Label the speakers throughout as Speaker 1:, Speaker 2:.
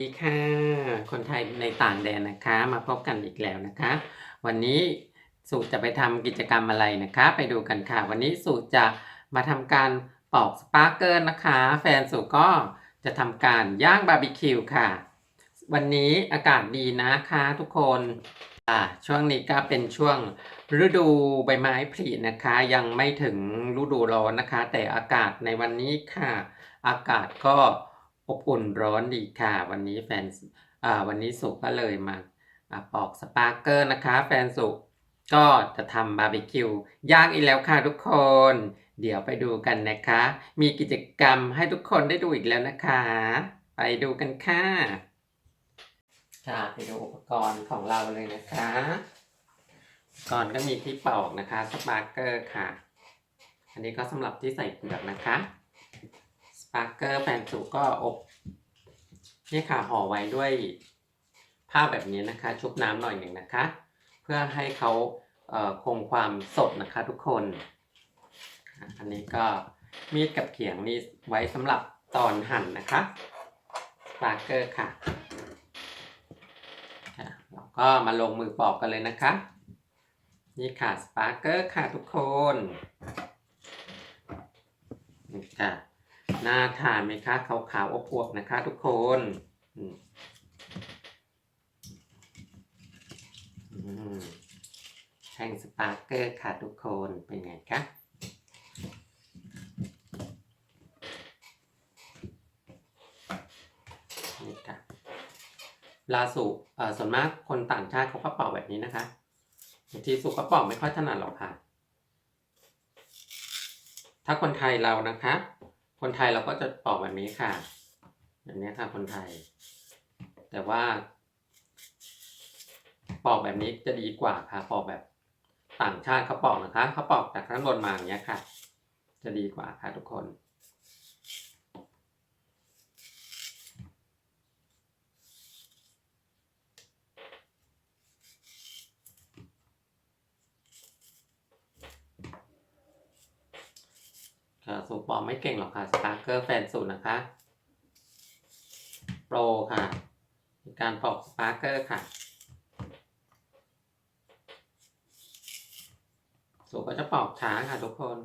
Speaker 1: สวัสดีค่ะ คนไทยในต่างแดนนะคะ มาพบกันอีกแล้วนะคะ วันนี้สุจะไปทำกิจกรรมอะไรนะคะ ไปดูกันค่ะ วันนี้สุจะมาทำการปอกสปาร์เกิลนะคะ แฟนสุก็จะทำการย่างบาร์บีคิวค่ะ วันนี้อากาศดีนะคะทุกคนอ่าช่วงนี้ก็เป็นช่วงฤดูใบไม้ผลินะคะ ยังไม่ถึงฤดูร้อนนะคะ แต่อากาศในวันนี้ค่ะ อากาศก็ อบอุ่นร้อนดีค่ะ วันนี้แฟนอ่าวันนี้สุก็เลยมาอ่าปอกสปาร์เกอร์นะคะ แฟนสุก็จะทำบาร์บีคิวย่างอีกแล้วค่ะทุกคน เดี๋ยวไปดูกันนะคะ มีกิจกรรมให้ทุกคนได้ดูอีกแล้วนะคะ ไปดูกันค่ะค่ะไปดูอุปกรณ์ของเราเลยนะคะ ก่อนก็มีที่ปอกนะคะสปาร์เกอร์ค่ะ อันนี้ก็สำหรับที่ใส่เปลือกนะคะสปาร์เกอร์แฟนสุก็อบ นี่ค่ะห่อไว้ด้วยผ้าแบบนี้นะคะ ชุบน้ำหน่อยหนึ่งนะคะ เพื่อให้เขาเคงความสดนะคะทุกคน อันนี้ก็มีดกับเขียงนี่ไว้สำหรับตอนหั่นนะคะสปาเกอร์ค่ะค่ะเราก็มาลงมือปอกกันเลยนะคะ นี่ค่ะสปาร์เกอร์ค่ะทุกคนนี่ค่ะ น่าทานไหมคะขาวๆอบอวบๆนะคะ ทุกคนแท่งสปาร์เกอร์ค่ะทุกคนเป็นไงคะนี่ค่ะลาสุเอ่อส่วนมากคนต่างชาติเขาก็เป่าแบบนี้นะคะบางทีสุก็เป่าไม่ค่อยถนัดหรอกค่ะ ถ้าคนไทยเรานะคะ คนไทยเราก็จะปอกแบบนี้ค่ะ แบบนี้ค่ะคนไทย แต่ว่า ปอกแบบนี้จะดีกว่าค่ะ ปอกแบบต่างชาติเขาปอกนะคะเขาปอกจากข้างบนมาอย่างเงี้ยค่ะ จะดีกว่าค่ะทุกคน สูปอกไม่เก่งหรอกค่ะสปาร์เกอร์แฟนสูตรนะคะ โปรค่ะ การปอกสปาร์เกอร์ค่ะ สูก็จะปอกช้าค่ะทุกคน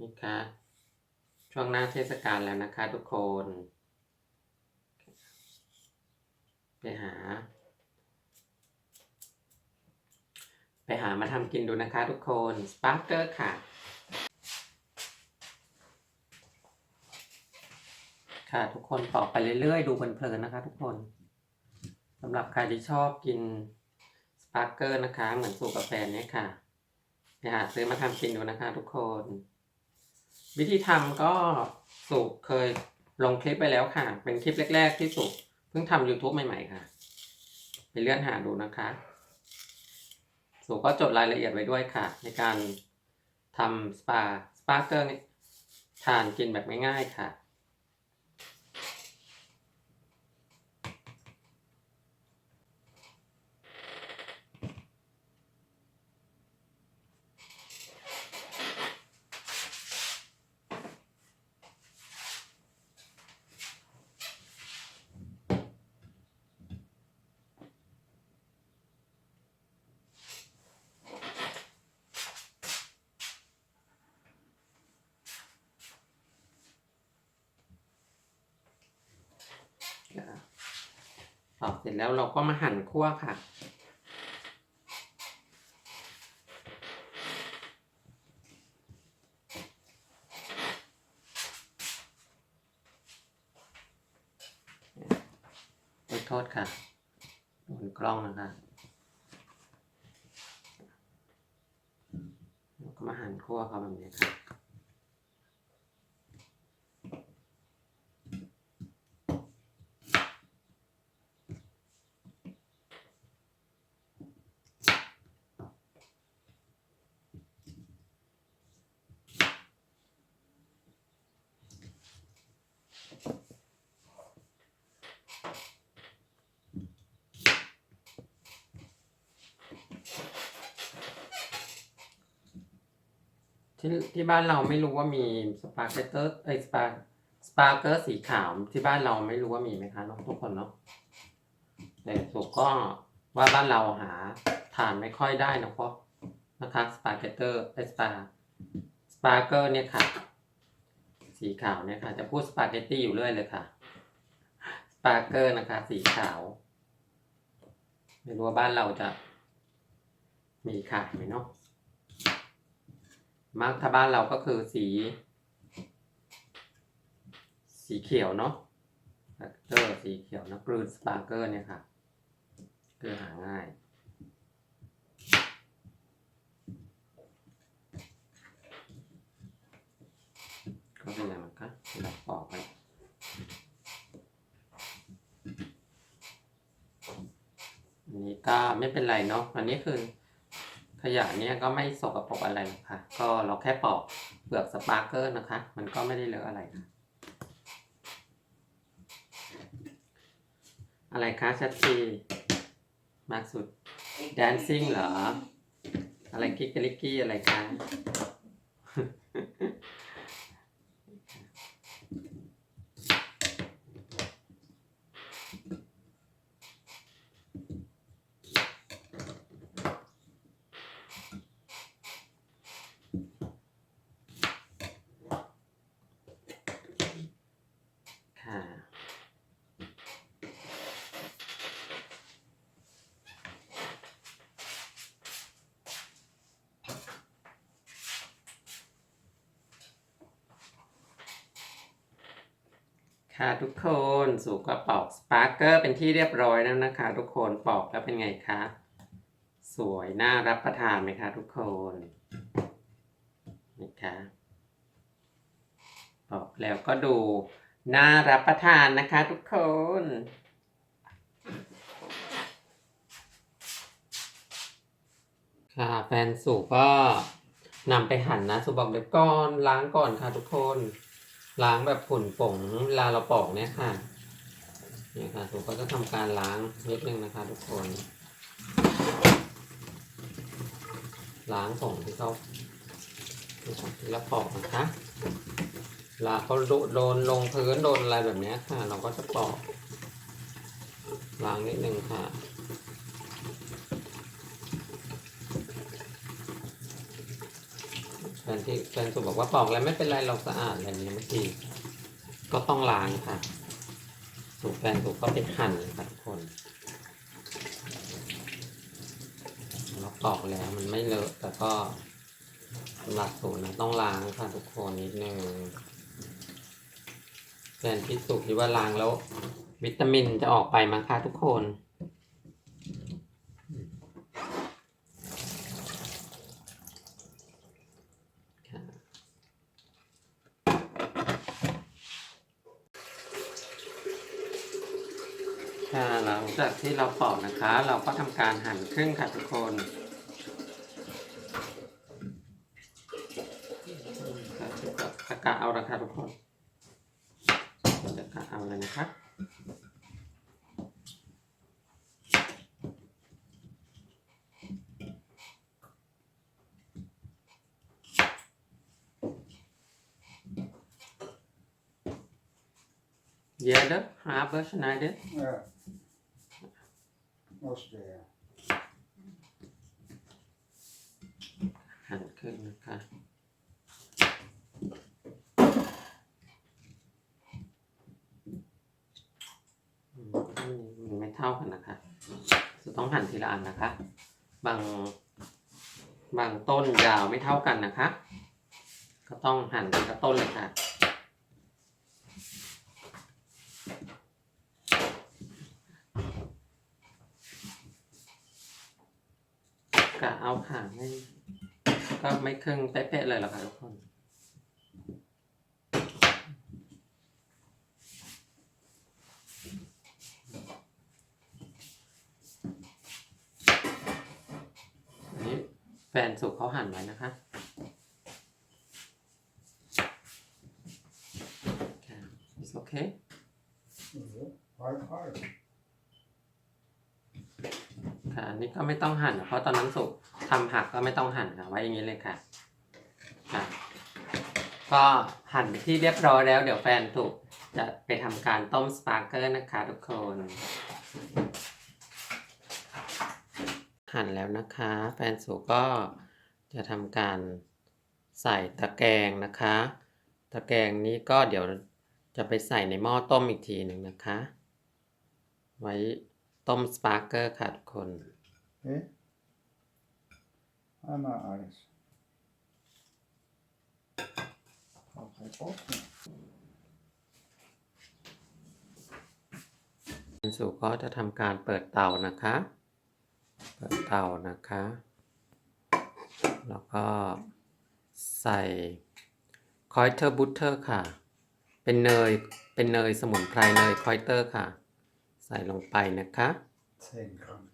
Speaker 1: นี่ค่ะช่วงหน้าเทศกาลแล้วนะคะทุกคน ไปหา ไปหามาทำกินดูนะคะทุกคนสปาร์เกอร์ค่ะ ค่ะทุกคนปอกไปเรื่อยๆ ดูเพลินๆนะคะทุกคนสำหรับใครที่ชอบกินสปาร์เกอร์นะคะ เหมือนสูตรกาแฟเนี้ยค่ะไปหาซื้อมาทำกินดูนะคะทุกคน วิธีทำก็สุกเคยลงคลิปไปแล้วค่ะ เป็นคลิปแรก ๆ ที่สุก พิ่งทำ YouTube ใหม่ ๆ ค่ะ ไปเลื่อนหาดูนะคะสูก็จดรายละเอียดไว้ด้วยค่ะ ในการทำสปา สปาเกอร์ทานกินแบบง่ายๆค่ะ ตอกเสร็จแล้วเราก็มาหั่นคั่วค่ะขอโทษค่ะโดนกล้องนะคะแล้วก็มาหั่นคั่วเขาแบบนี้ค่ะ ค ที่ที่บ้านเราไม่รู้ว่ามีสปาเกตเตอร์ไอสปาสปาเกอร์สีขาวที่บ้านเราไม่รู้ว่ามีไหมคะน้องทุกคนเนาะแต่สุกก็ว่าบ้านเราหาทานไม่ค่อยได้นะเพราะนะคะสปาเกตเตอร์ไอสปาสปาเกอร์เนี่ยค่ะ สีขาวเนี่ยค่ะ จะพูดสปาเกตตี้อยู่เรื่อยเลยค่ะสปาเกอร์นะคะ สีขาว ไม่รู้ว่าบ้านเราจะมีขายไหมเนาะ มักถ้าบ้านเราก็คือสี สีเขียวเนาะสปาเกอร์สีเขียวนะกรีนสปาร์เกอร์เนี่ยค่ะ คือหาง่ายก็เป็นอย่างนั้นค่ะเราปอกไปอันนี้ก็ไม่เป็นไรเนาะอันนี้คือ ขยะเนี้ยก็ไม่สกปรกอะไรหรอกค่ะ ก็เราแค่ปอกเปลือกสปาร์เกอร์นะคะ มันก็ไม่ได้เลอะอะไรค่ะอะไรคะชัดซีมากสุดแดนซิ่งเหรอ อะไรกิ๊กกะลิกกี้อะไรคะ ค่ะทุกคนสู่กระปอกสปาร์เกอร์เป็นที่เรียบร้อยแล้วนะคะ ทุกคนปอกแล้วเป็นไงคะ สวยน่ารับประทานไหมคะทุกคนนี่คะปอกแล้วก็ดูน่ารับประทานนะคะ ทุกคนค่ะแฟนสุก็นำไปหั่นนะสุบอกเดี๋ยวก่อนล้างก่อนค่ะทุกคน ล้างแบบฝุ่นผงเวลาเราปอกเนี่ยค่ะเนี่ยค่ะสุก็จะทำการล้างนิดนึงนะคะ ทุกคน ล้างผงที่เขาที่เขาที่เราปอกนะคะลาเขาโดโดนลงพื้นโดนอะไรแบบเนี้ยค่ะ เราก็จะปอกล้างนิดนึงค่ะ แฟ นที่แฟนสุบอกว่าปอกแล้วไม่เป็นไรเราสะอาดอะไรเงี้ยบางทีก็ต้องล้างค่ะสุแฟนสุก็ไปหั่นค่ะทุกคนเราปอกแล้วมันไม่เลอะแต่ก็หลักสูตรนะต้องล้างค่ะทุกคนนิดนึงแฟนที่สุคิดว่าล้างแล้ว วิตามินจะออกไปมั้งคะทุกคน ค่ะ ค่ะหลังจากที่เราปอกนะคะ เราก็ทำการหั่นครึ่งค่ะทุกคนค่ะกะเอาละค่ะทุกคนจะกะเอาเลยนะคะ Jeder habe schneidet.
Speaker 2: Ja. Måste jag.
Speaker 1: หั่นครึ่งน หั่นขึ้นนะคะอืมมันไม่เท่ากันนะคะ จะต้องหั่นทีละอันนะคะ บาง บางต้นยาวไม่เท่ากันนะคะ ก็ต้องหั่นทีละต้นเลยค่ะ เอาค่ะไม่ก็ไม่ครึ่งเป๊ะๆเลยหรอกค่ะทุกคนอันนี้แฟนสุกเขาหั่นไว้นะคะค่ะ it's okay
Speaker 2: Jo, high five.
Speaker 1: ค่ะ อันนี้ก็ไม่ต้องหั่นเพราะตอนนั้นสุก ทำผักก็ไม่ต้องหั่นค่ะไว้อย่างนี้เลยค่ะค่ะ ก็หั่นที่เรียบร้อยแล้ว เดี๋ยวแฟนถูกจะไปทำการต้มสปาร์เกอร์นะคะทุกคน หั่นแล้วนะคะ แฟนสูก็จะทำการใส่ตะแกรงนะคะ ตะแกรงนี้ก็เดี๋ยวจะไปใส่ในหม้อต้มอีกทีหนึ่งนะคะ ไว้ต้มสปาร์เกอร์ค่ะทุกคน
Speaker 2: Eh? Einmal alles. Auch ein Ofen.
Speaker 1: คุณสุก็จะทำการเปิดเตานะคะ เปิดเตานะคะ แล้วก็ใส่คอยเตอร์บุตเตอร์ค่ะ เป็นเนย เป็นเนยสมุนไพรเนยคอยเตอร์ค่ะ ใส่ลงไปนะคะ
Speaker 2: 10 Gramm.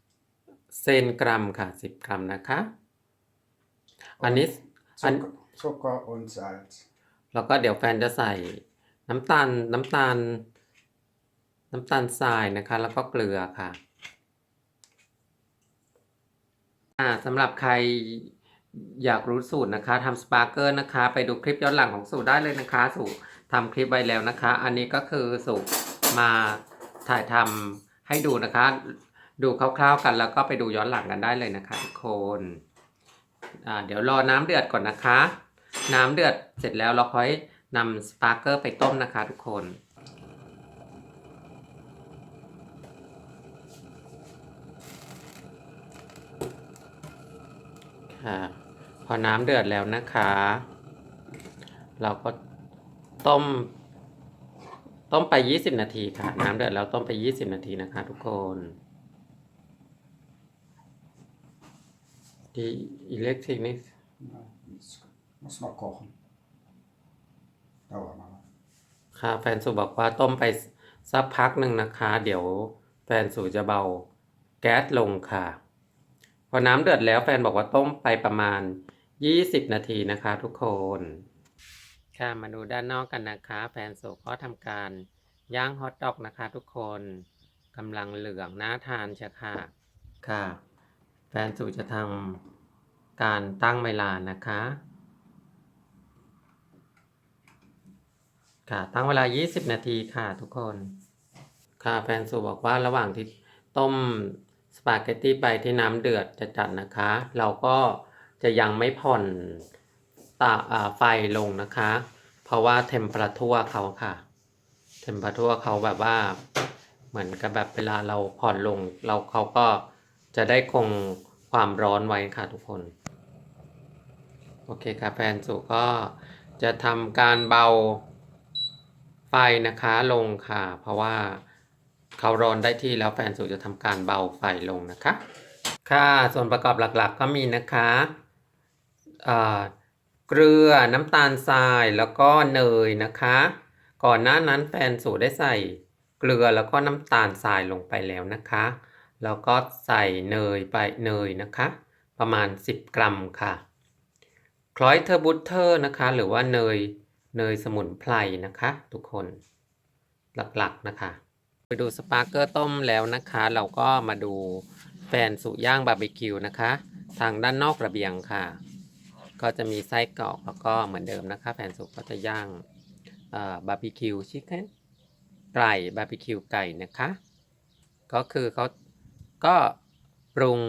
Speaker 1: เซนกรัมค่ะ 10 กรัมนะคะ อันนี้อัน
Speaker 2: Zucker, Zucker und Salz.
Speaker 1: แล้วก็เดี๋ยวแฟนจะใส่น้ำตาลน้ำตาล น้ำตาลทรายนะคะ แล้วก็เกลือค่ะอ่าสำหรับใครอยากรู้สูตรนะคะทำสปาร์เกอร์นะคะ ไปดูคลิปย้อนหลังของสูตรได้เลยนะคะ สูตรทำคลิปไว้แล้วนะคะ อันนี้ก็คือสูตรมาถ่ายทำให้ดูนะคะ ดูคร่าวๆกันแล้วก็ไปดูย้อนหลังกันได้เลยนะคะทุกคนอ่า เดี๋ยวรอน้ำเดือดก่อนนะคะ น้ำเดือดเสร็จแล้วเราค่อยนำสปาร์เกอร์ไปต้มนะคะทุกคนค่ะพอน้ำเดือดแล้วนะคะ เราก็ต้ม ต้มไป 20 นาทีค่ะ น้ำเดือดแล้วต้มไป 20 นาทีนะคะทุกคน Die Elektrik
Speaker 2: Ja, das muss man kochen. Dauert mal.
Speaker 1: ค่ะแฟนสูบอกว่าต้มไปสักพักหนึ่งนะคะ เดี๋ยวแฟนสูจะเบาแก๊สลงค่ะ พอน้ำเดือดแล้วแฟนบอกว่าต้มไปประมาณ 20 นาทีนะคะทุกคน ค่ะมาดูด้านนอกกันนะคะ แฟนสูก็ทำการย่างฮอทดอกนะคะทุกคนกำลังเหลืองน่าทานเชียวค่ะ ค่ะ แฟนสูจะทำการตั้งเวลานะคะ ค่ะ ตั้งเวลา 20 นาทีค่ะทุกคน ค่ะแฟนสูบอกว่าระหว่างที่ต้มสปาเกตตี้ไปที่น้ำเดือดจะจัดนะคะ เราก็จะยังไม่ผ่อนตาไฟลงนะคะ เพราะว่าเทมเปอร์ทัวเขาค่ะ เทมเปอร์ทัวเขาแบบว่าเหมือนกับแบบเวลาเราผ่อนลง เราเขาก็ จะได้คงความร้อนไว้ค่ะทุกคน โอเคค่ะแฟนสูก็จะทำการเบาไฟนะคะลงค่ะ เพราะว่าเขาร้อนได้ที่แล้วแฟนสูจะทำการเบาไฟลงนะคะ ค่ะส่วนประกอบหลักๆก็มีนะคะเอ่อเกลือน้ำตาลทรายแล้วก็เนยนะคะ ก่อนหน้านั้นแฟนสูได้ใส่เกลือแล้วก็น้ำตาลทรายลงไปแล้วนะคะ แล้วก็ใส่เนยไปเนยนะคะ ประมาณ 10 กรัมค่ะ คลอยเทอร์บุตเตอร์นะคะ หรือว่าเนยเนยสมุนไพรนะคะ ทุกคนหลักๆนะคะไปดูสปาร์เกอร์ต้มแล้วนะคะ เราก็มาดูแฟนสุย่างบาร์บีคิวนะคะ ทางด้านนอกระเบียงค่ะ ก็จะมีไส้กรอกแล้วก็เหมือนเดิมนะคะแฟนสุก็จะย่างบาร์บีคิวชิคเก้นไก่บาร์บีคิวไก่นะคะ ก็คือเขา ก็ปรุง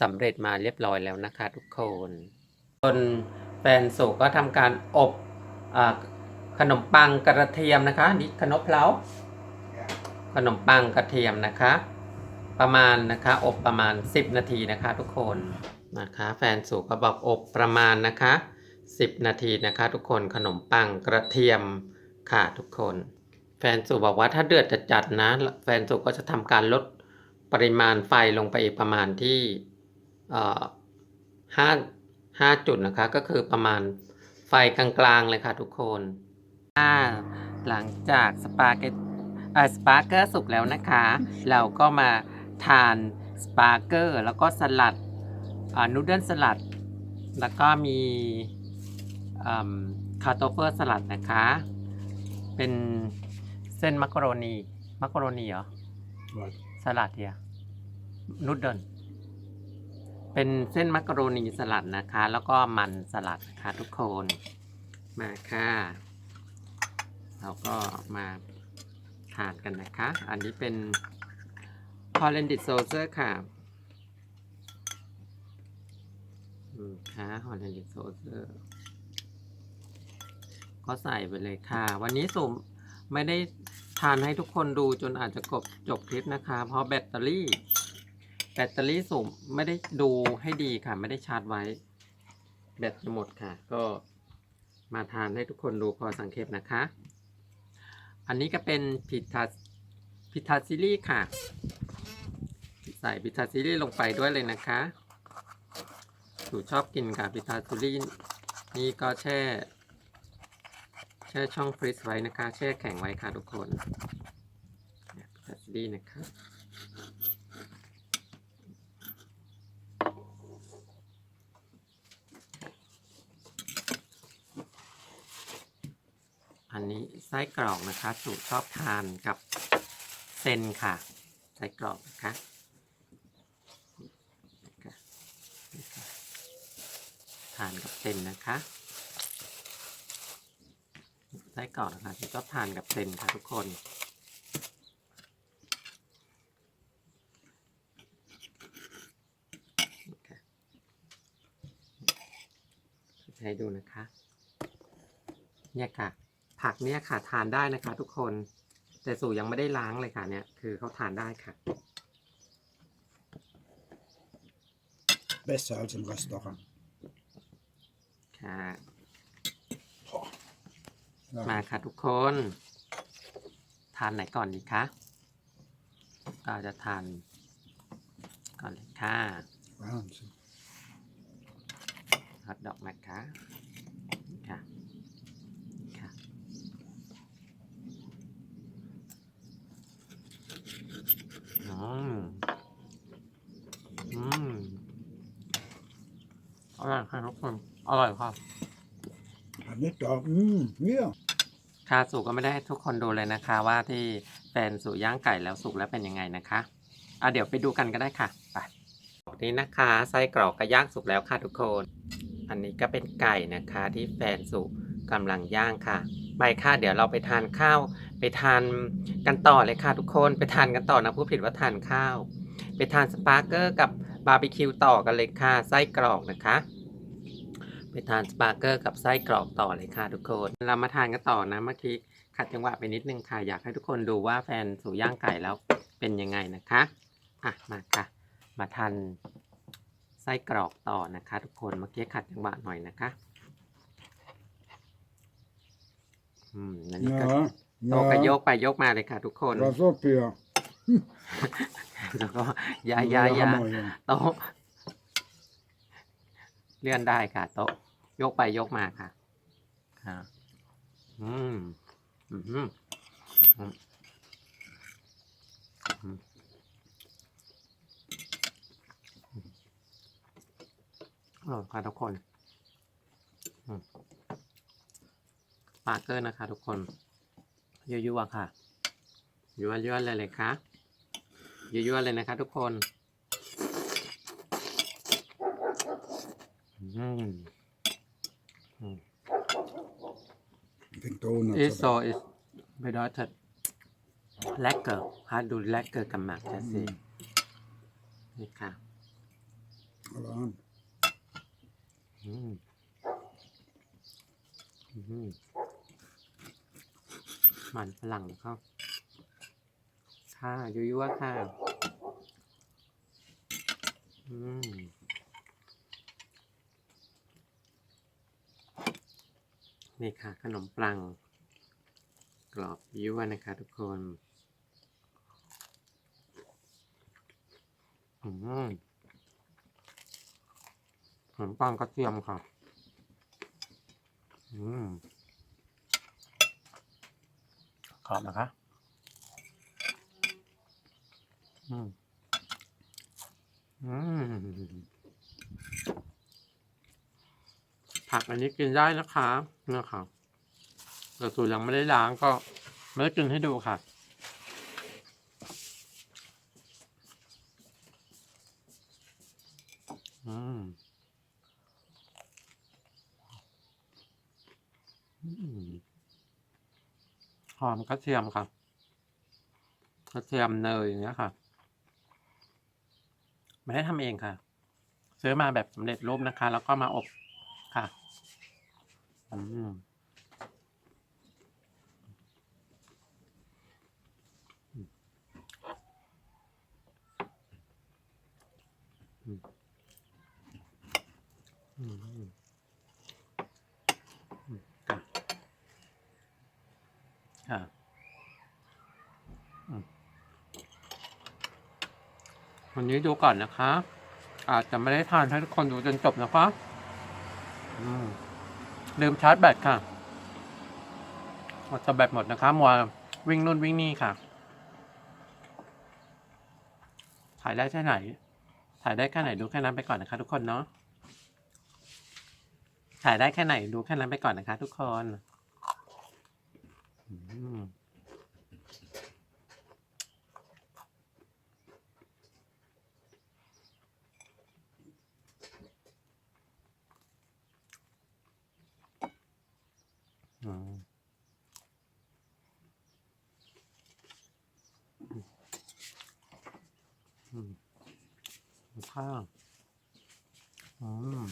Speaker 1: สำเร็จมาเรียบร้อยแล้วนะคะทุกคนจนแฟนสุก็ทำการอบอขนมปังกระเทียมนะคะนี่ขนมเพลาขนมปังกระเทียมนะคะ ประมาณนะคะอบประมาณ 10 นาทีนะคะ ทุกคนนะคะแฟนสูก็บอกอบประมาณนะคะ 10 นาทีนะคะ ทุกคนขนมปังกระเทียมค่ะทุกคน แฟนสูบอกว่าถ้าเดือดจะจัดๆนะ แฟนสูก็จะทำการลด ปริมาณไฟลงไปอีกประมาณที่เอ่อห้าห้าจุดนะคะก็คือประมาณไฟกลางๆเลยค่ะทุกคนอ่าหลังจากสปาเกตอ่าสปาร์เกอร์สุกแล้วนะคะ เราก็มาทานสปาร์เกอร์แล้วก็สลัดอ่านูเดิลสลัด แล้วก็มีคาโตเฟอร์สลัดนะคะ เป็นเส้นมักกะโรนี มักกะโรนีเหรอ
Speaker 2: Was?
Speaker 1: สลัดเดีย นูดเดิลเป็นเส้นมักกะโรนีสลัดนะคะ แล้วก็มันสลัดนะคะทุกคนมาค่ะเราก็มาทานกันนะคะ อันนี้เป็นพอเลนดิ s โซเซอร์ค่ะอืมค่ะฮอลแลนดิ s โซเซอร์ ก็ใส่ไปเลยค่ะ วันนี้สุ่มไม่ได้ทานให้ทุกคนดูจนอาจจะกบจบคลิปนะคะ เพราะแบตเตอรี่ แบตเตอรี่สุ่มไม่ได้ดูให้ดีค่ะ ไม่ได้ชาร์จไว้ แบตจะหมดค่ะ ก็มาทานให้ทุกคนดูพอสังเกตนะคะ อันนี้ก็เป็นพิทาพิทาซิลี่ค่ะ ใส่พิทาซิลี่ลงไปด้วยเลยนะคะสูชอบกินค่ะพิทาซิลี่นี่ก็แช่แช่ช่องฟรีซไว้นะคะ แช่แข็งไว้ค่ะทุกคนเนี่ยพิทาซิลี่นะคะ นนี้ไส้กรอกนะคะสูตรชอบทานกับเซนค่ะ ไส้กรอกนะคะทานกับเซนนะคะไส้กรอกนะคะที่ชอบทานกับเซนค่ะทุกคนให้ดูนะคะ เนี่ยค่ะ ผักเนี่ยค่ะทานได้นะคะ ทุกคน แต่สู่ยังไม่ได้ล้างเลยค่ะเนี่ยคือเขาทานได้ค่ะ
Speaker 2: Besser als im Restaurant.
Speaker 1: ค่ะ
Speaker 2: Ja.
Speaker 1: มาค่ะทุกคน ทานไหนก่อนดีคะก็จะทาน ก่อนเลยค่ะ
Speaker 2: Wahnsinn.
Speaker 1: ฮอทดอกนะคะค่ะค่ะอืมอืมอร่อยค่ะ ทุกคนอร่อยค่ะ
Speaker 2: Ah, Nicht da. Mm, ja.
Speaker 1: ค่ะสุก็ไม่ได้ให้ทุกคนดูเลยนะคะ ว่าที่แฟนสุย่างไก่แล้วสุกแล้วเป็นยังไงนะคะอะเดี๋ยวไปดูกันก็ได้ค่ะไปนี่นะคะไส้กรอกก็ย่างสุกแล้วค่ะทุกคน อันนี้ก็เป็นไก่นะคะที่แฟนสุกำลังย่างค่ะไปค่ะเดี๋ยวเราไปทานข้าว ไปทานกันต่อเลยค่ะทุกคนไปทานกันต่อนะผู้ผิดว่าทานข้าว ไปทานสปาร์เกอร์กับบาร์บีคิวต่อกันเลยค่ะไส้กรอกนะคะ ไปทานสปาร์เกอร์กับไส้กรอกต่อเลยค่ะทุกคน เรามาทานกันต่อนะเมื่อกี้ขัดจังหวะไปนิดนึงค่ะ อยากให้ทุกคนดูว่าแฟนสู่ย่างไก่แล้วเป็นยังไงนะคะ อะมาค่ะ มาทานไส้กรอกต่อนะคะ ทุกคนเมื่อกี้ขัดจังหวะหน่อยนะคะ อืมอันนี้ก็
Speaker 2: Ja.
Speaker 1: โตะก็โย
Speaker 2: Ja.
Speaker 1: กไปโยกมาเลยค่ะ ทุกคน
Speaker 2: Was upp hier?
Speaker 1: แล้วก็ย้าย
Speaker 2: Ja,
Speaker 1: ย้าย
Speaker 2: det
Speaker 1: ย้า
Speaker 2: har
Speaker 1: ย
Speaker 2: man ju.
Speaker 1: โต๊ะ เลื่อนได้ค่ะ โต๊ะ ยกไปยกมาค่ะค่ะอืมอืมอืมอืมอืมอร่อยค่ะทุกคนอืมปาร์เกอร์นะคะ ทุกคนยั่วๆค่ะยั่วๆเลยเลยค่ะยั่วๆเลยนะคะ ทุกคน อืม
Speaker 2: Ich finde Donuts.
Speaker 1: Ist
Speaker 2: aber-
Speaker 1: so, ist bedeutet lecker. Hat du lecker gemacht, das
Speaker 2: Mhm.
Speaker 1: ist. นี่ค่ะ
Speaker 2: Aber an.
Speaker 1: อืมอืมมันฝรั่งเขาค่ะยั่วๆค่ะ อืม นี่ค่ะขนมปังกรอบยั่วนะคะทุกคนอืมขนมปังกระเทียมค่ะ อืมกรอบนะคะ อืม อืม ผักอันนี้กินได้นะคะนะครับแต่สูตรยังไม่ได้ล้างก็ไม่ได้กินให้ดูค่ะอืมหอมกระเทียมค่ะกระเทียมเนยอย่างเงี้ยค่ะไม่ได้ทำเองค่ะ ซื้อมาแบบสำเร็จรูปนะคะ แล้วก็มาอบค่ะ อืมอืมอืมอืมอืมค่ะค่ะอืมวันนี้ดูก่อนนะคะ อาจจะไม่ได้ทานให้ทุกคนดูจนจบนะคะ อืม ลืมชาร์จแบตค่ะหมดจะแบตหมดนะคะมัววิ่งนู่นวิ่งนี่ค่ะ ถ่ายได้แค่ไหน ถ่ายได้แค่ไหนดูแค่นั้นไปก่อนนะคะ ทุกคนเนาะ ถ่ายได้แค่ไหนดูแค่นั้นไปก่อนนะคะ ทุกคน อืม ข้าวอืม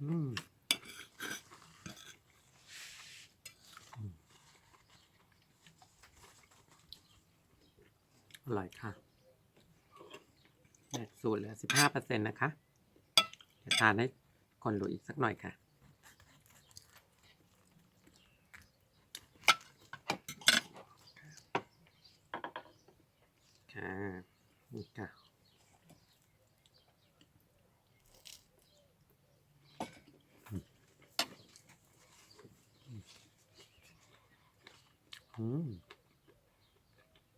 Speaker 1: อืมอร่อยค่ะแบตสูตรเหลือสิบห้าเปอร์เซ็นต์นะคะจะทานให้คนดูอีกสักหน่อยค่ะ นี่ค่ะอืม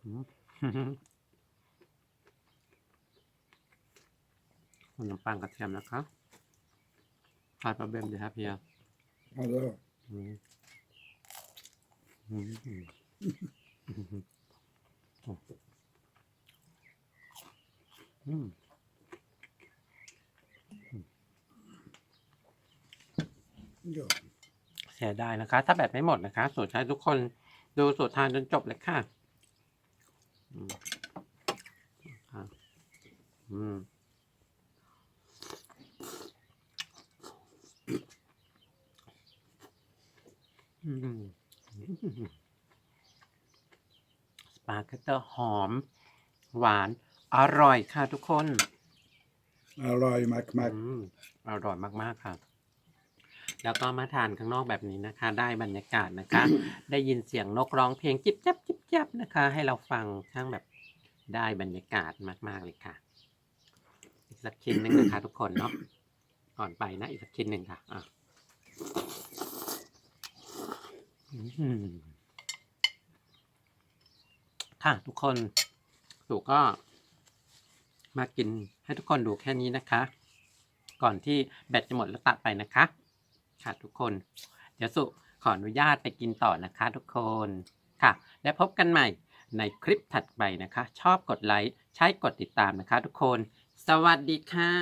Speaker 1: อืมขนมปังกระเทียมนะคะทานปลาเบมดีครับเพีย
Speaker 2: Hallå.
Speaker 1: อืมอืมอืมอืม
Speaker 2: Ja.
Speaker 1: เสียดายนะคะ ถ้าแบบไม่หมดนะคะ สูตรให้ทุกคนดูสูตรทานจนจบเลยค่ะ อืมสปาเกตเตอร์หอม หวาน อร่อยค่ะทุกคน
Speaker 2: Halloj, Mac Mac.
Speaker 1: อืมอร่อยมากๆค่ะ แล้วก็มาทานข้างนอกแบบนี้นะคะ ได้บรรยากาศนะคะ ได้ยินเสียงนกร้องเพลงจิบจับจิบจับนะคะ ให้เราฟังช่างแบบได้บรรยากาศมากๆเลยค่ะ อีกสักชิ้นหนึ่งนะคะ ทุกคนเนาะก่อนไปนะอีกสักชิ้นหนึ่งค่ะอะอืมค่ะทุกคนสุก็ มากินให้ทุกคนดูแค่นี้นะคะ ก่อนที่แบตจะหมดแล้วตัดไปนะคะ ค่ะทุกคน เดี๋ยวสุขออนุญาตไปกินต่อนะคะทุกคนค่ะ และพบกันใหม่ในคลิปถัดไปนะคะ ชอบกดไลค์ใช้กดติดตามนะคะ ทุกคน สวัสดีค่ะ